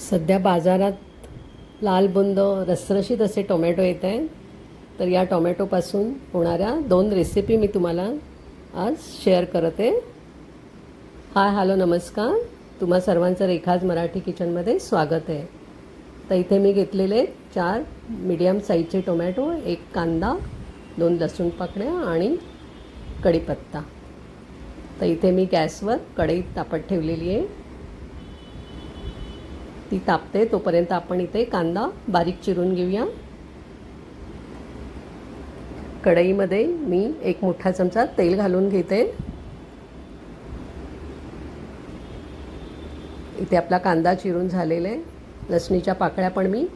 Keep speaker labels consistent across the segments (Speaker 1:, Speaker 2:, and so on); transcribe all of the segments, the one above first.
Speaker 1: सध्या बाजारात लालबुंद रसरशीत असे टोमॅटो येत आहेत. तर या टोमॅटोपासून होणाऱ्या दोन रेसिपी मी तुम्हाला आज शेअर करत. आहे हाय हॅलो नमस्कार. तुम्हा सर्वांचं रेखाज मराठी किचनमध्ये स्वागत आहे. तर इथे मी घेतलेले चार मीडियम साईजचे टोमॅटो एक कांदा दोन लसूण पाकळ्या आणि कढीपत्ता. तर इथे मी गॅसवर कढईत तापत ठेवलेली आहे. ती तापते तोपर्यंत आपण इथे कांदा बारीक चिरून घेऊया. कढईमध्ये मी एक मोठा चमचा तेल घालून घेते. इथे आपला कांदा चिरून झालेला आहे. लसणीच्या पाकळ्या पण मी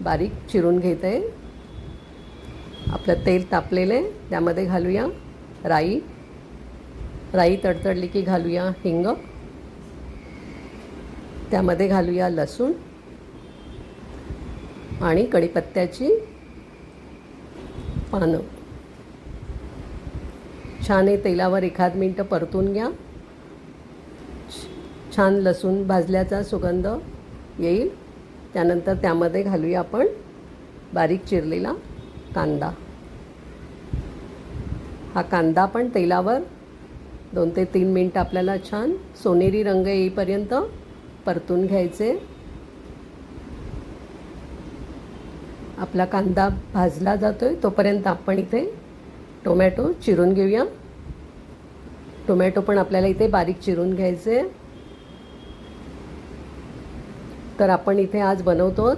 Speaker 1: बारीक चिरून घेते. आपलं तेल तापलेलं आहे त्यामध्ये घालूया राई. राई तडतडली की घालूया हिंग. त्यामध्ये घालूया लसूण आणि कढीपत्त्याची पानं. छान हे तेलावर एखाद मिनटं परतून घ्या. छान लसूण भाजल्याचा सुगंध येईल. त्यानंतर त्यामध्ये घालूया आपण बारीक चिरलेला कांदा. हा कांदा पण तेलावर दोन ते तीन मिनटं आपल्याला छान सोनेरी रंग येईपर्यंत परतून घ्यायचे. आपला कांदा भाजला जातो आहे तोपर्यंत आपण इथे टोमॅटो चिरून घेऊया. टोमॅटो पण आपल्याला इथे बारीक चिरून घ्यायचे. तर आपण इथे आज बनवतो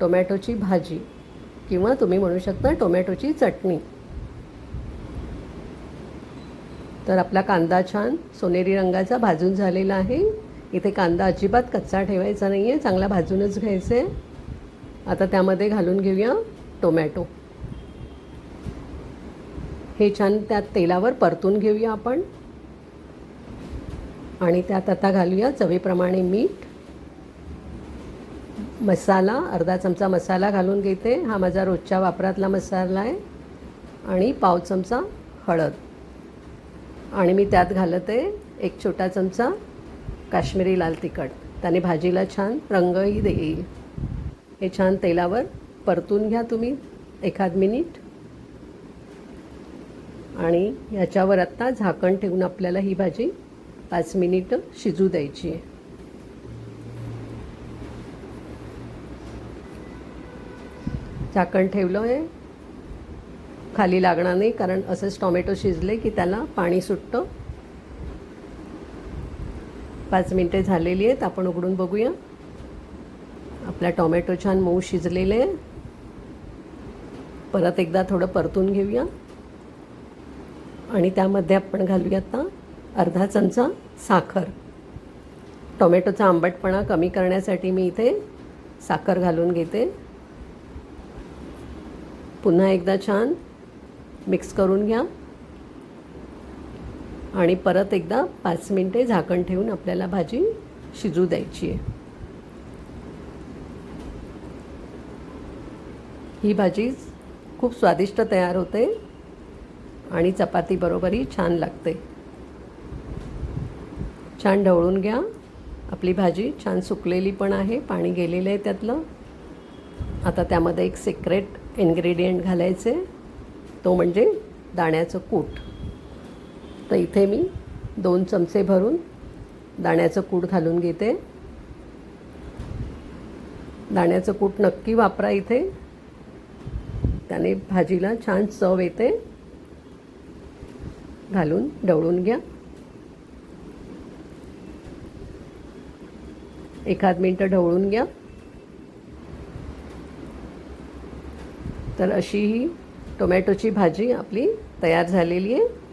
Speaker 1: टोमॅटोची भाजी किंवा तुम्ही म्हणू शकता टोमॅटोची चटणी. तर आपला कांदा छान सोनेरी रंगाचा भाजून झालेला आहे. इथे कांदा अजिबात कच्चा ठेवायचा नाही आहे चांगला भाजूनच घ्यायचं. आहे आता त्यामध्ये घालून घेऊया टोमॅटो. हे छान त्यात तेलावर परतून घेऊया आपण. आणि त्यात आता घालूया चवीप्रमाणे मीठ. मसाला अर्धा चमचा मसाला घालून घेते. हा माझा रोजच्या वापरातला मसाला आहे. आणि पाव चमचा हळद. आणि मी त्यात घालत आहे एक छोटा चमचा काश्मीरी लाल तिखट. त्याने भाजीला छान रंगही देईल. हे छान तेलावर परतून घ्या तुम्ही एखाद मिनिट. आणि ह्याच्यावर आत्ता झाकण ठेवून आपल्याला ही भाजी पाच मिनिट शिजू द्यायची आहे. झाकण ठेवलं आहे. खाली लागणार नाही कारण असंच टोमॅटो शिजले की त्याला पाणी सुटतं. पाच मिनटे झालेली आहेत आपण उघडून बघूया. आपला टोमॅटो छान मऊ शिजलेले आहे. परत एकदा थोडं परतून घेऊया. आणि त्यामध्ये आपण घालूया आता अर्धा चमचा साखर. टोमॅटोचा आंबटपणा कमी करण्यासाठी मी इथे साखर घालून घेते. पुन्हा एकदा छान मिक्स करून घ्या. आणि परत एकदा पाच मिनटे झाकण ठेवून आपल्याला भाजी शिजू द्यायची आहे. ही भाजी खूप स्वादिष्ट तयार होते आणि चपातीबरोबरही छान लागते. छान ढवळून घ्या. आपली भाजी छान सुकलेली पण आहे पाणी गेलेलं आहे त्यातलं. आता त्यामध्ये एक सिक्रेट इन्ग्रेडियंट घालायचे. तो म्हणजे दाण्याचं कूट. तर इथे मी दोन चमचे भरून दाण्याचं कूट घालून घेते. दाण्याचं कूट नक्की वापरा इथे. त्याने भाजीला छान चव येते. घालून ढवळून घ्या. एखाद मिनटं ढवळून घ्या. तर अशी ही टोमॅटोची भाजी आपली तयार झालेली आहे.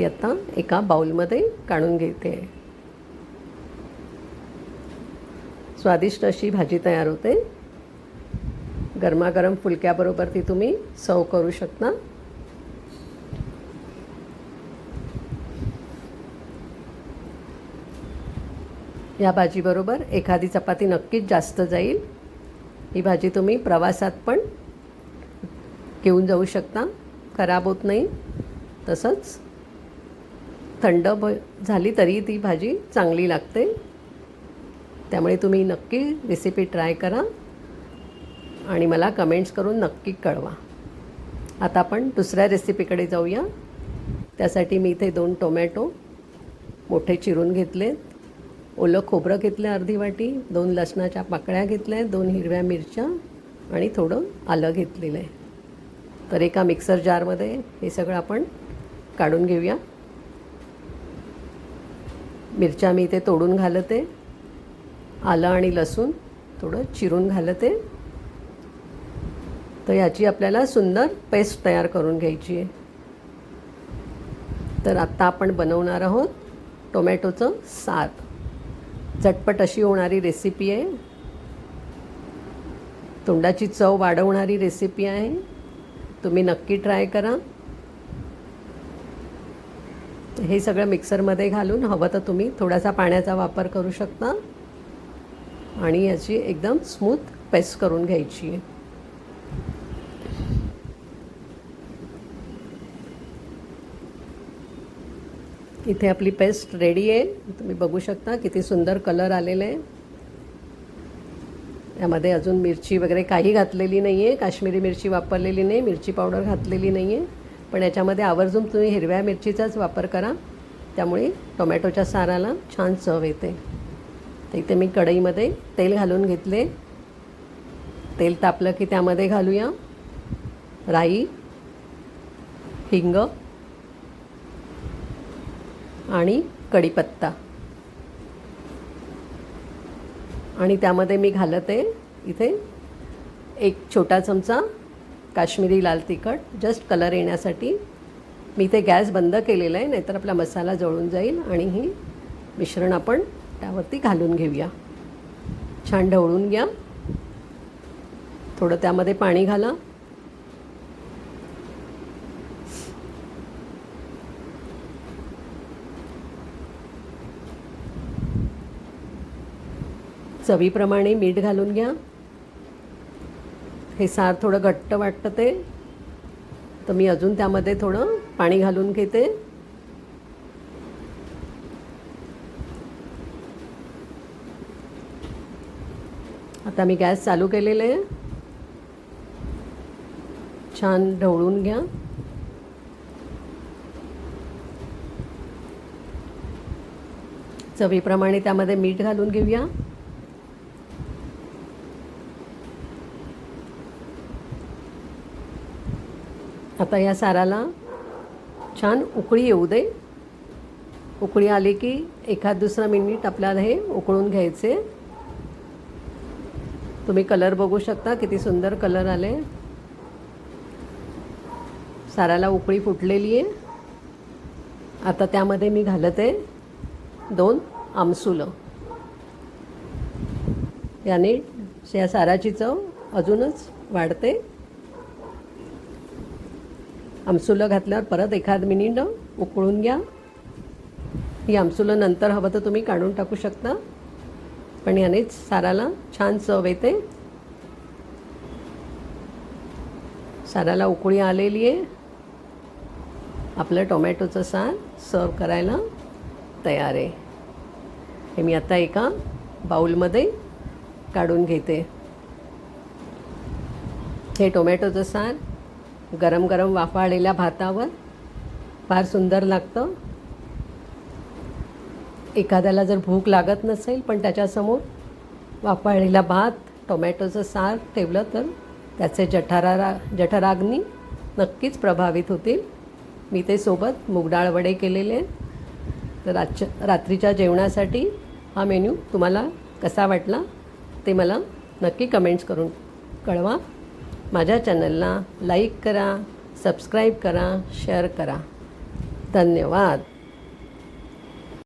Speaker 1: ती आता एका बाउलमध्ये काढून घेते. स्वादिष्ट अशी भाजी तयार होते. गरमागरम फुलक्याबरोबर ती तुम्ही सर्व करू शकता. या भाजीबरोबर एखादी चपाती नक्कीच जास्त जाईल. ही भाजी तुम्ही प्रवासात पण घेऊन जाऊ शकता. खराब होत नाही. तसंच थंड भ झाली तरी ती भाजी चांगली लागते. त्यामुळे तुम्ही नक्की रेसिपी ट्राय करा आणि मला कमेंट्स करून नक्की कळवा. आता आपण दुसऱ्या रेसिपीकडे जाऊया. त्यासाठी मी इथे दोन टोमॅटो मोठे चिरून घेतले ओलं खोबरं घेतलं अर्धी वाटी दोन लसणाच्या पाकळ्या घेतल्या दोन हिरव्या मिरच्या आणि थोडं आलं घेतलेलं आहे. तर एका मिक्सर जारमध्ये हे सगळं आपण काढून घेऊया. मिरच्या मी इथे तोडून घालते. आलं आणि लसूण थोडं चिरून घालते. तर याची आपल्याला सुंदर पेस्ट तयार करून घ्यायची आहे. तर आत्ता आपण बनवणार आहोत टोमॅटोचं सार. झटपट अशी होणारी रेसिपी आहे. तोंडाची चव वाढवणारी रेसिपी आहे. तुम्ही नक्की ट्राय करा. हे सगळं मिक्सरमध्ये घालून हवं तर तुम्ही थोडासा पाण्याचा वापर करू शकता. आणि याची एकदम स्मूथ पेस्ट करून घ्यायची. आहे इथे आपली पेस्ट रेडी आहे. तुम्ही बघू शकता किती सुंदर कलर आलेला आहे. यामध्ये अजून मिरची वगैरे काही घातलेली नाही आहे काश्मीरी मिरची वापरलेली नाही. मिरची पावडर घातलेली नाही आहे पण याच्यामध्ये आवर्जून तुम्ही हिरव्या मिरचीचाच वापर करा. त्यामुळे टोमॅटोच्या साराला छान चव येते. तर इथे मी कढईमध्ये तेल घालून घेतले. तेल तापलं की त्यामध्ये घालूया राई हिंग आणि कढीपत्ता. आणि त्यामध्ये मी घालत आहे इथे एक छोटा चमचा काश्मीरी लाल तिखट जस्ट कलर येण्यासाठी. मी ते गॅस बंद केलेला आहे नाहीतर आपला मसाला जळून जाईल आणि ही मिश्रण आपण त्यावरती घालून घेऊया. छान ढवळून घ्या. थोडं त्यामध्ये पाणी घाला. चवीप्रमाणे मीठ घालून घ्या. हे सार थोडं घट्ट वाटतं ते. तर मी अजून त्यामध्ये थोडं पाणी घालून घेते. आता मी गॅस चालू केलेले आहे. छान ढवळून घ्या. चवीप्रमाणे त्यामध्ये मीठ घालून घेऊया. आता या साराला. छान उकळी येऊ दे. उकळी आली की एखाद दुसरा मिनिट आपल्याला हे उकळून घ्यायचे. तुम्ही कलर बघू शकता किती सुंदर कलर आले. साराला उकळी फुटलेली आहे. आता त्यामध्ये मी घालते दोन आमसुलं. याने या साराची चव अजूनच वाढते. आमसुलं घातल्यावर परत एखाद मिनिट उकळून घ्या. ही आमसुलं नंतर हवं तर तुम्ही काढून टाकू शकता. पण यानेच साराला छान चव येते. साराला उकळी आलेली आहे. आपलं टोमॅटोचं सार सर्व करायला तयार आहे. हे मी आता एका बाऊलमध्ये काढून घेते. हे टोमॅटोचं सार गरम गरम वाफाळलेल्या भातावर फार सुंदर लागतं. एखाद्याला जर भूक लागत नसेल पण त्याच्यासमोर वाफाळलेला भात टोमॅटोचं सार ठेवलं तर त्याचे जठरा जठराग्नी नक्कीच प्रभावित होतील. मी ते सोबत मुगडाळ वडे केलेले तर आजच्या रात्रीच्या जेवणासाठी हा मेन्यू तुम्हाला कसा वाटला ते मला नक्की कमेंट्स करून कळवा. माझ्या चॅनलला लाईक करा सबस्क्राईब करा शेअर करा. धन्यवाद.